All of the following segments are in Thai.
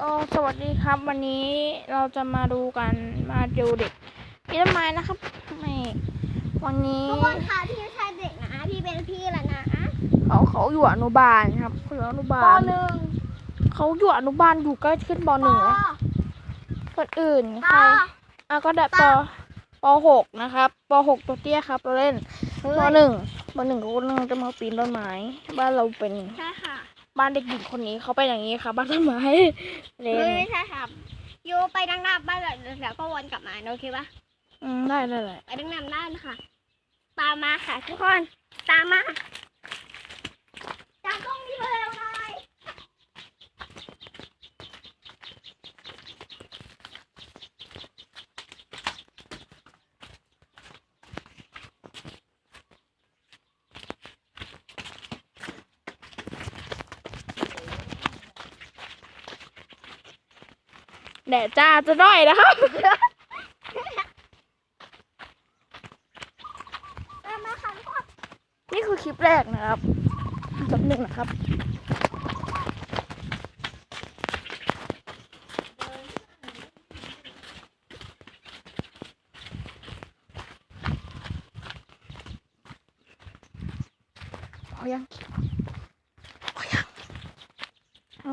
ก็สวัสดีครับ วันนี้เราจะมาดูกันมาดูเด็กพี่ต้นไม้นะครับไม่วันนี้ทุกคนคะพี่ไม่ใช่เด็กนะพี่เป็นพี่แล้วนะเขาเขาอยู่อนุบาลครับเขาอยู่อนุบาปลหนึ่งเขาอยู่อนุบาลอยู่ใกล้ขึ้นปหนึ่งแล้วคนอื่นปใครอะก็ได้ปปหกนะครับปหกตัวเตี้ยครับเราเล่นปหนึ่งปหนึ่งเขากำลังจะมาปีนต้นไม้บ้านเราเป็นใช่ค่ะ บ้านเด็กหญิงคนนี้เขาเป็นอย่างนี้ครับบ้านต้นไม้เล่นไม่ใช่ค่ะยูไปดังหน้าบ้านแล้วแล้วก็วนกลับมาโอเคปะอืมได้ได้ได้ไปดังหน้าด้านค่ะ ตามมาค่ะทุกคน ตามมาจากตรงนี้เร็วหน่อย แดดจ้าจะด้อยนะครับนี่คือคลิปแรกนะครับจำหนึ่งนะครับยังพอยังนะ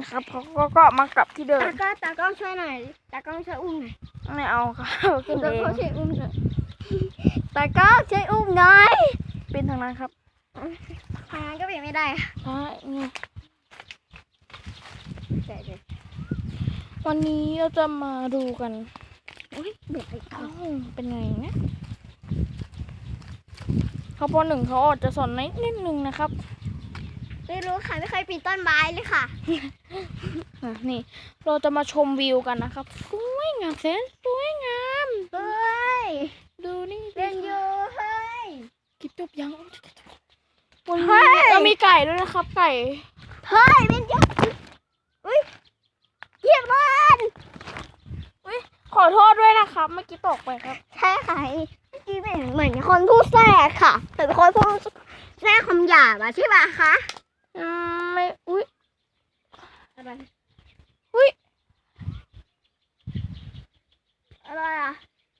ครับเขาก็ก็มากลับที่เดิมตากล้องตากล้องช่วยหน่อยตากล้องช่วยอุ้มหน่อยไม่เอาครับขึ้นเอตากล้องงช่วยอุ้มหน่อยตากล้องช่วยอุ้มหน่อยเป็นทางนั้นครับทางนั้นก็เปลี่ยนไม่ได้ค่ะใช่นี่เดี๋ยวเดี๋ยววันนี้เราจะมาดูกันอุ้ยเด็กไปก่ออ้านวเป็นไงนะเขาปหนึ่งเขาอาจจะสอนนิดนิดนึงนะครับ ไม่รู้ค่ะไม่เคยปีนต้นไม้เลยค่ะอะนี่เราจะมาชมวิวกันนะครับสวยงามแสนสวยงาม เฮ้ย ดูนี่เรียนอยู่เฮ้ยคลิปจบยังวันเฮ้นี้ย เรามีไก่ด้วยนะครับ ไก่เฮ้ยเป็นยังอุ้ยเหยียบมันขอโทษด้วยนะครับ เมื่อกี้ตกไปครับ ใช่ค่ะเมื่อกี้เป็นเหมือนคนพูดแทรกค่ะแต่เป็นคนพูดแทรกคำหยาบอะใช่ไหมคะ อืมไม่ อุ้ยอะไร อุ๊ยอะไรอะ